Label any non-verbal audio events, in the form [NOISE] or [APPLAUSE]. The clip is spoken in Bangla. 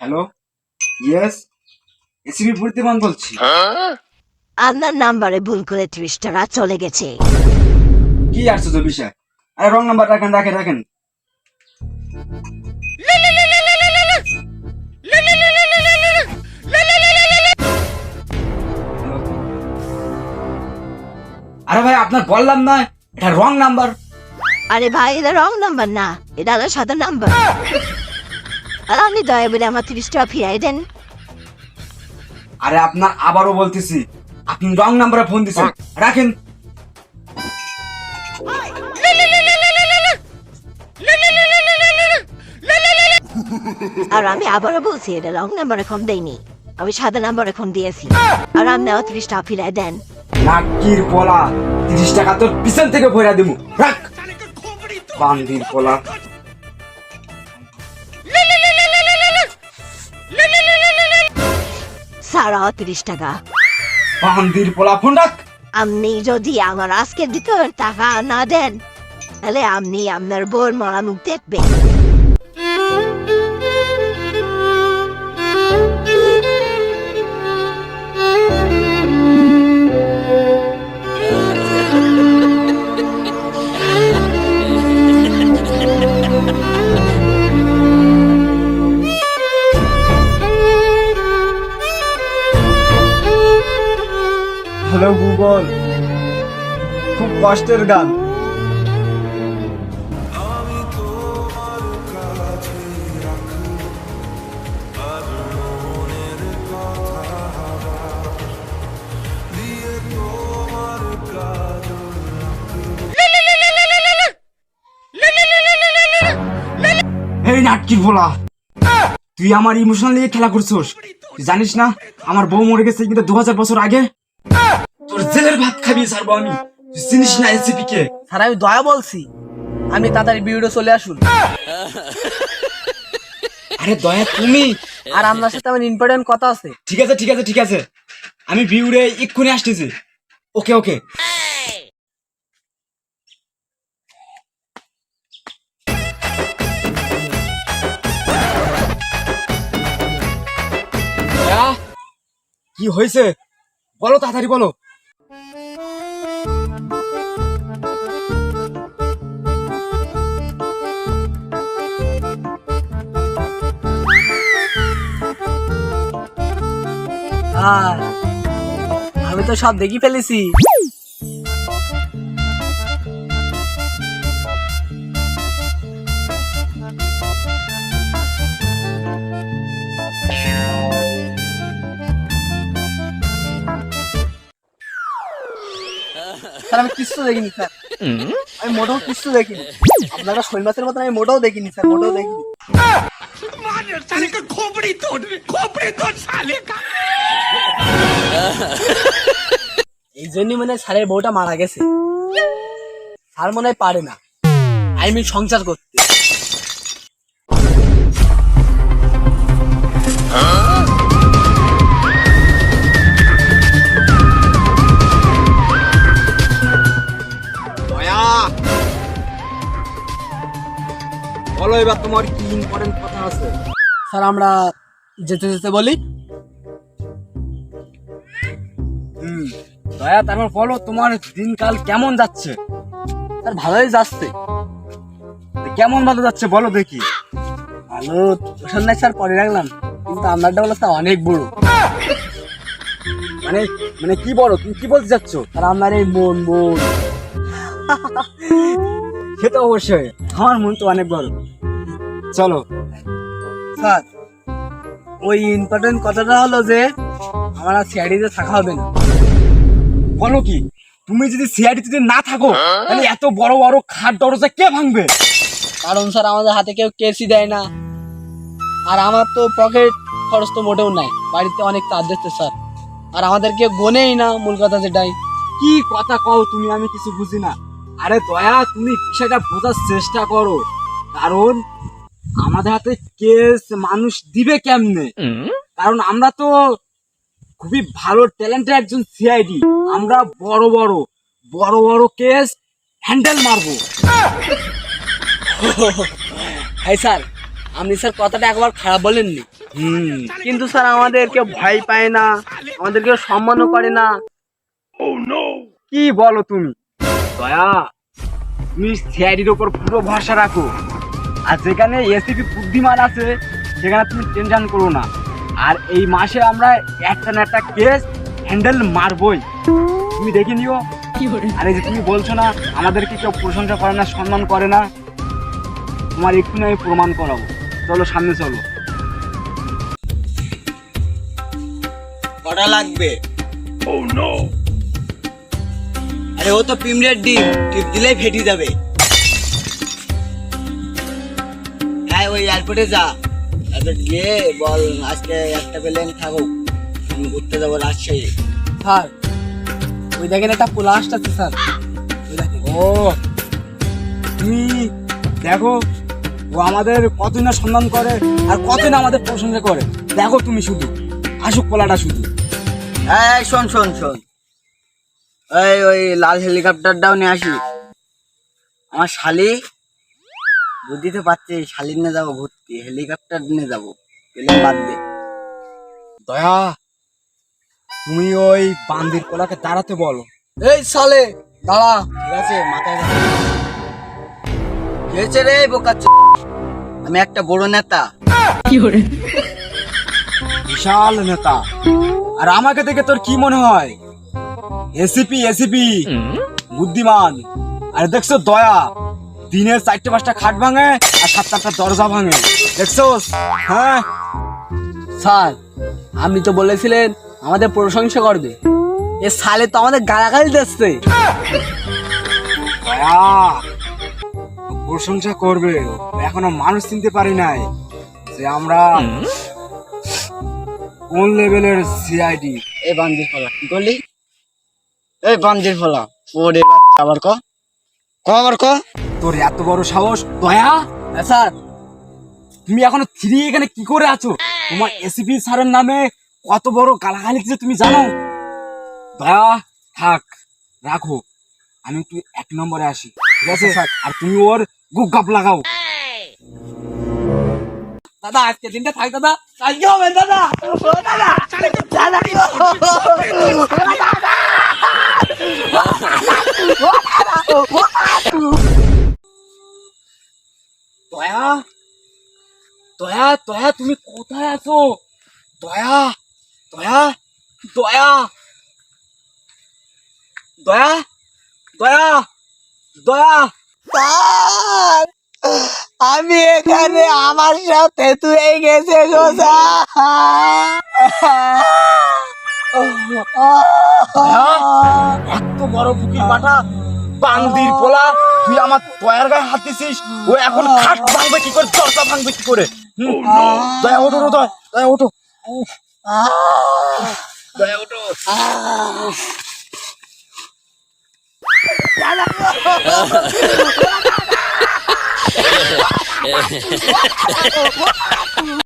হ্যালো ইয়েস এসিবি বুদ্ধিমান বলছি। আপনার নাম্বারে ভুল করে ত্রিশ টাকা চলে গেছে। কি আশ্চর্য বিষয়? আরে রং নাম্বার রাখেন রাখেন রাখেন। আরে ভাই আপনার বললাম না এটা রং নাম্বার আরে ভাই এটা রং নাম্বার না এটা হলো সাদা নাম্বার আর আপনি দয়া বলে আমার ত্রিশ টাকা ফিরাই দেন। আরে আপনার আবারও বলতেছি আপনি রং নাম্বারে ফোন দিছেন। রাখেন। আর আমি আবারও বলছি এটা রং নাম্বার এখন দেইনি। আমি সাদা নাম্বার এখন দিয়েছি। আর আপনি আমার ত্রিশ টাকা ফিরাই দেন। নাকির তিরিশ টাকা তোর পিছন থেকে ভরা রাখ। বান্দির পোলা সারা ত্রিশ টাকা। বান্দির পোলা ফোন রাখ। আপনি যদি আমার আজকের দিকে টাকা না দেন তাহলে আপনি আপনার বোর মরা মুখ দেখবেন। হ্যালো গুগল খুব কষ্টের গান। এই নাটকির বলা তুই আমার ইমোশনাল নিয়ে খেলা করছিস তুই জানিস না? আমার বউ মরে গেছে কিন্তু দু হাজার বছর আগে। তোর জেলের ভাত খাবি ছাড়বো আমি। তুই চিনিস না এসিপি কে স্যার আমি দয়া বলছি। আমি তাড়াতাড়ি ভিডিও চলে আসুন। আরে দয়া তুমি? আর আপনার সাথে আমার ইম্পর্টেন্ট কথা আছে। ঠিক আছে ঠিক আছে ঠিক আছে। আমি বিউরে এক্ষুনি আসতেছি। ওকে ওকে। কি হয়েছে? বলো তাড়াতাড়ি বলো। আর আমি তো সব দেখি ফেলেছি। স্যার, আমি কিছু দেখিনি, স্যার। আমি দেখিনি। আপনারা শৈল মাছের আমি মোটেও দেখিনি, স্যার, মোটেও দেখিনি। এই জন্যই মানে স্যারের বউটা মারা গেছে। স্যার মনে হয় পারে না। আই মিন সংসার করতে। বলো এবার তোমার কি ইম্পর্টেন্ট কথা আছে? স্যার আমরা যেতে যেতে বলি। দয়া তারপর বলো তোমার দিনকাল কেমন যাচ্ছে? তার ভালোই যাচ্ছে। কেমন ভালো যাচ্ছে বলো দেখি। ভালো ওষুধ নাই স্যার পরে রাখলাম, কিন্তু আপনারটা বলো স্যার অনেক বড়। মানে মানে কি বলো, তুমি কি বলতে চাচ্ছ? আর আপনার এই মন মন। সে তো অবশ্যই, আমার মন তো অনেক বড়। চলো। স্যার, ওই ইম্পর্টেন্ট কথাটা হলো যে, আমার আর সিআইডিতে থাকা হবে না। বলো কি? তুমি যদি সিআইডি যদি না থাকো তাহলে এত বড় বড় খাট দরজা কে ভাঙবে? কারণ স্যার আমাদের হাতে কেউ কেসই দেয় না। আর আমার তো পকেট খরচ তো মোটেও নাই। বাড়িতে অনেক কাজ দিচ্ছে স্যার। আর আমাদেরকে গোনেই না মূল কথা যেটাই। কি কথা কও তুমি আমি কিছু বুঝি না। আরে দয়া তুমি বিষয়টা বোঝার চেষ্টা করো। কারণ আমাদের হাতে কেস মানুষ দিবে কেমনে? কারণ আমরা তো খুবই ভালো ট্যালেন্টেড একজন সিআইডি আমরা বড় বড় বড় বড় কেস হ্যান্ডেল মারবো। হাই স্যার আপনি স্যার কথাটা একবার খারাপ বলেননি। হুম। কিন্তু স্যার আমাদেরকে ভয় পায় না আমাদেরকে সম্মানও করে না। কি বলো তুমি? দয়া তুমি সিআইডির ওপর পুরো ভরসা রাখো। আর যেখানে এসিপি বুদ্ধিমান আছে সেখানে তুমি টেনশন করো না। আর এই মাসে আমরা একটা না একটা কেস হ্যান্ডেল মারবই। তুমি দেখে নিও। আর যে তুমি বলছো না আমাদেরকে কেউ প্রশংসা করে না সম্মান করে না। তোমার এক্ষুনি আমি প্রমাণ করাবো। চলো সামনে চলো। কটা লাগবে? আরে ও তো পিমড়ের ডিম। টিপ দিলেই ফেটে যাবে। হ্যাঁ ওই এয়ারপোর্টে যা। এয়ারপোর্ট গিয়ে বল আজকে একটা প্লেন থাকুক। ঘুরতে যাব রাজশাহী। স্যার ওই দেখেন একটা পোলাস্ট আছে স্যার। ওই দেখেন। ও তুমি দেখো ও আমাদের কতদিন না সম্মান করে আর কতদিন আমাদের প্রশংসা করে। দেখো তুমি শুধু আসুক পোলাটা শুধু। এই শোন শোন শোন। এই ওই লাল হেলিকপ্টারটাও নিয়ে আসি। আমার শালি বুঝতে পারছি শালির নিয়ে যাব ঘুরতে হেলিকপ্টার নিয়ে যাব বাদ দে। দয়া তুমি ওই বান্দির পোলাকে দাঁড়াতে বলো। এই সালে দাঁড়া। ঠিক আছে মাথায়। হয়েছে রে বোকা আমি একটা বড় নেতা। বিশাল নেতা। আর আমাকে দেখে তোর কি মনে হয়? এসিপি এসিপি বুদ্ধিমান। আর দেখছ দয়া। দিনের চারটে পাঁচটা খাট ভাঙে আর সাতটা আটটা দরজা ভাঙে। দেখছ হ্যাঁ? স্যার আপনি তো বলেছিলেন আমাদের প্রশংসা করবে। এ সালে তো আমাদের গালাগালি দিচ্ছে। প্রশংসা করবে। এখনও মানুষ চিনতে পারি নাই যে আমরা কোন লেভেলের সিআইডি এই বান্দির ফলা কি করলি? এই বান্দির ফলা ওরে বাচ্চা আবার ক? ক আবার ক? তোর এত বড় সাহস দয়া? হ্যাঁ, স্যার তুমি এখনও থ্রি এখানে কি করে আছো? তোমার এসিপি স্যারের নামে কত বড় গালাগালি দিচ্ছে তুমি জানো? দয়া থাক রাখো। আমি একটু এক নম্বরে আসি ঠিক আছে? আর তুমি ওর গুগাপ লাগাও। দাদা আজকে দিনটা থাক দাদা। আজকে হবে দাদা দাদা দাদা। দয়া দয়া দয়া তুমি কোথায় আছো? দয়া দয়া। দয়া। দয়া। দয়া। স্যার আমি এখানে আমার সাথে তুই গেছে গো এত বড় বুকির পাঠা বান্দির পোলা তুই আমার দয়ার গায়ে হাত দিছিস ও এখন খাট ভাঙবে কি করে দরজা ভাঙবে কি করে? দয়া ওঠো ওঠো, দয়া দয়া ওঠো। দয়া ওঠো [LAUGHS]